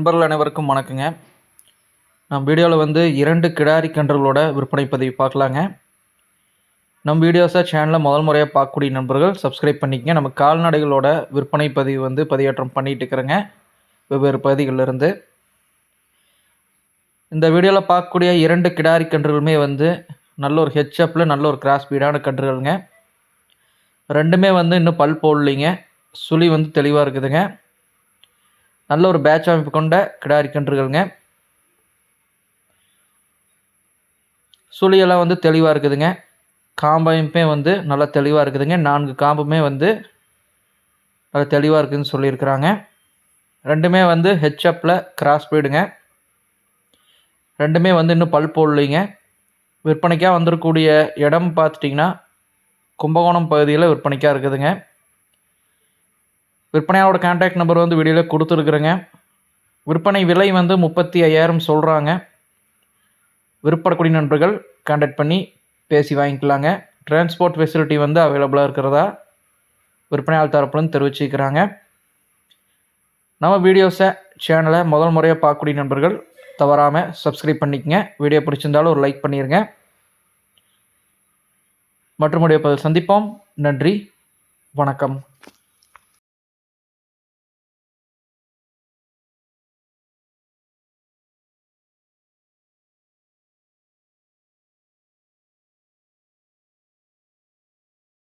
நண்பர்கள் அனைவருக்கும் வணக்கங்க. நம் வீடியோவில் வந்து இரண்டு கிடாரி கன்றுகளோட விற்பனை பதிவு பார்க்கலாங்க. நம் வீடியோஸை சேனலில் முதல் முறையாக பார்க்கக்கூடிய நண்பர்கள் சப்ஸ்கிரைப் பண்ணிக்கங்க. நம்ம கால்நடைகளோட விற்பனை பதிவு வந்து பதிவேற்றம் பண்ணிகிட்டு இருக்கிறேங்க. வெவ்வேறு பகுதிகளிலிருந்து இந்த வீடியோவில் பார்க்கக்கூடிய இரண்டு கிடாரி கன்றுகளுமே வந்து நல்ல ஒரு ஹெச்அப்பில் நல்ல ஒரு கிராஸ் பீடான கன்றுகளுங்க. ரெண்டுமே வந்து இன்னும் பல் போடலிங்க. சுழி வந்து தெளிவாக இருக்குதுங்க. நல்ல ஒரு பேட்ச் அமைப்பு கொண்ட கிடாரி கன்றுகள்ங்க சுழியெல்லாம் வந்து தெளிவாக இருக்குதுங்க. காம்பமைப்பே வந்து நல்லா தெளிவாக இருக்குதுங்க. நான்கு காம்புமே வந்து நல்லா தெளிவாக இருக்குதுன்னு சொல்லியிருக்கிறாங்க. ரெண்டுமே வந்து ஹெச்அப்பில் கிராஸ் பீடுங்க ரெண்டுமே வந்து இன்னும் பல் போடலைங்க. விற்பனைக்காக வந்திருக்கக்கூடிய இடம் பார்த்துட்டிங்கன்னா கும்பகோணம் பகுதியில் விற்பனைக்காக இருக்குதுங்க. விற்பனையாளோட கான்டாக்ட் நம்பர் வந்து வீடியோவில் கொடுத்துருக்குறேங்க. விற்பனை விலை வந்து முப்பத்தி ஐயாயிரம் சொல்கிறாங்க விற்படக்கூடிய நண்பர்கள் கான்டாக்ட் பண்ணி பேசி வாங்கிக்கலாங்க. டிரான்ஸ்போர்ட் ஃபெசிலிட்டி வந்து அவைலபிளாக இருக்கிறதா? விற்பனையாளர் தரப்புலன்னு தெரிவிச்சுக்கிறாங்க. நம்ம வீடியோஸை சேனலை முதல் முறையாக பார்க்கக்கூடிய நண்பர்கள் தவறாமல் சப்ஸ்கிரைப் பண்ணிக்கங்க. வீடியோ பிடிச்சிருந்தாலும் ஒரு லைக் பண்ணிடுங்க மற்றும் பதில் சந்திப்போம். நன்றி. வணக்கம்.